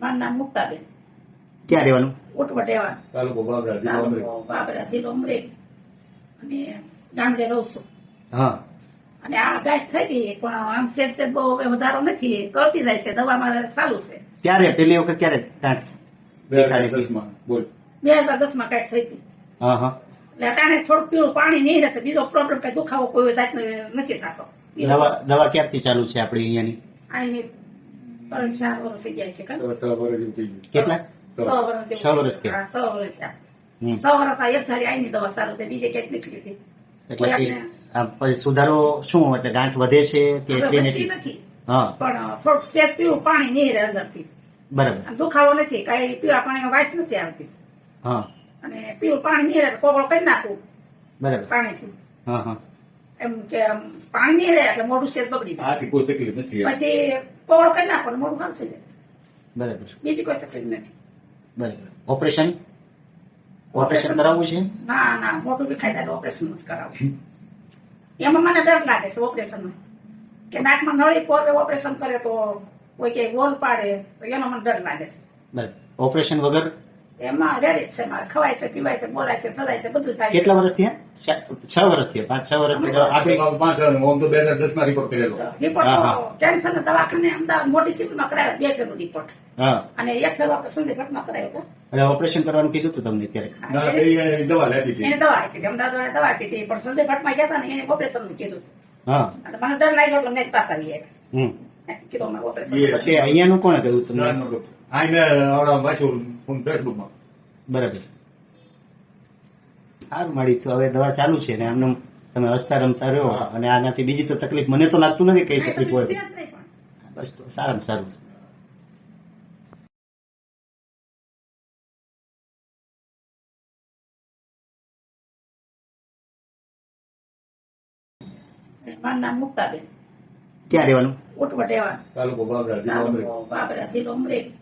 મારું નામ મુક્તાબેન. ક્યાં રહેવાનું? ઉટવટેવા તાલુકો બાબરા. તાલુકો બાબરા જિલ્લો અમરેલી. અને ગામડે રહું છું હા. અને આ ગાંઠ થઈ ગઈ પણ આમ સેજ સેજ બહુ હવે વધારો નથી. કરતી જાય છે દવા મારે ચાલુ છે. ક્યારે? પેલી વખત ક્યારે ગાંઠ બે હજાર દેખાડી દસમાં. બોલ. બે હજાર દસમાં કાંઈક થઈ ગઈ. હા હા. એટલે અટાણે થોડું પીળું પાણી નહીં રહેશે. બીજો પ્રોબ્લેમ કઈ દુખાવો કોઈ જાતનો નથી થતો. દવા દવા ક્યારથી ચાલુ છે આપણી અહીંયાની? આની ત્રણ ચાર વર્ષ થઈ છે કાં? છ- છ વર્ષ જેવું થઈ ગયું. કેટલા છ વર્ષ કે? છ વર્ષ છ વર્ષ આ એક ધારી આઈની દવા સારું છે બીજે ક્યાંક નીકળી હતી એટલે કોઈ કે આપણે- આ પછી સુધારો શું એટલે ગાંઠ વધે છે કે એટલી નથી નથી પણ થોડુંક સેજ પીવું પાણી નહીં રહે અંદરથી બરાબર આમ દુખાવો નથી કઈ પીળા પાણીમાં વાસ નથી આવતી હા અને પીવું પાણી નહીં રહે કોગળો કરી નાખવું બરાબર પાણીથી હા હા એમ કે પાણી નહીં રહે એટલે મોઢું સેજ બગડી જાય. કોઈ તકલીફ નથી પછી કોગળો કરી નાખો મોઢું સારું જાય. બરાબર બીજી કોઈ તકલીફ નથી. બરાબર. ઓપરેશન? ઓપરેશન કરાવવું છે? ના ના મોટું ખાઈ જાય ઓપરેશન જ કરાવવું. એમાં મને ડર લાગે છે ઓપરેશનમાં. કે નાકમાં નળી પોરે ઓપરેશન કરે તો કોઈ કે ગોલ પાડે તો એનો મને ડર લાગે છે. બરાબર. ઓપરેશન વગર એમાં રેડી છે મારે. ખવાય છે પીવાય છે બોલાય છે સલાય છે બધું થાય કેટલા વર્ષ થયા? છ- વર્ષ થયા પાંચ છ વર્ષ આપણે પાંચ ઓમ તો બે હજાર દસમાં રિપોર્ટ કરેલો રિપોર્ટ. કેન્સર ના દવાખાને અમદાવાદ મોટી સિવિલમાં કરાયો બે ફેરનો રિપોર્ટ અને એક ફેરો આપણે સંજય ભટ્ટમાં કરાયો હતો. એટલે ઓપરેશન કરવાનું કીધું હતું તમને ત્યારે? ના, તો એ દવા લેતી હતી. એને દવા આપી અમદાવાદ દવા આપી હતી. પણ સંજય ભટ્ટમાં ગયા હતા ને એને ઓપરેશનનું કીધું અને મને ડર લાગ્યો એટલે મેં પાસ આવી આવ્યા. કીધું ઓપરેશન એ પછી અહીંયાનું કોણે કહ્યું તમને? આ મેં આવડા પાછું ફેસબુકમાં. બરાબર. સારું મળી તો હવે દવા ચાલુ છે ને એમને તમે હસતા રમતા રહ્યો અને આનાથી બીજી તો તકલીફ મને તો લાગતું નથી કઈ તકલીફ હોય. બસ તો સારામાં સારું. મારું નામ મુક્તાબેન. ક્યાં રહેવાનું? ઉટવટેવા તાલુકો બાબરા. બાબરા અમરેલી.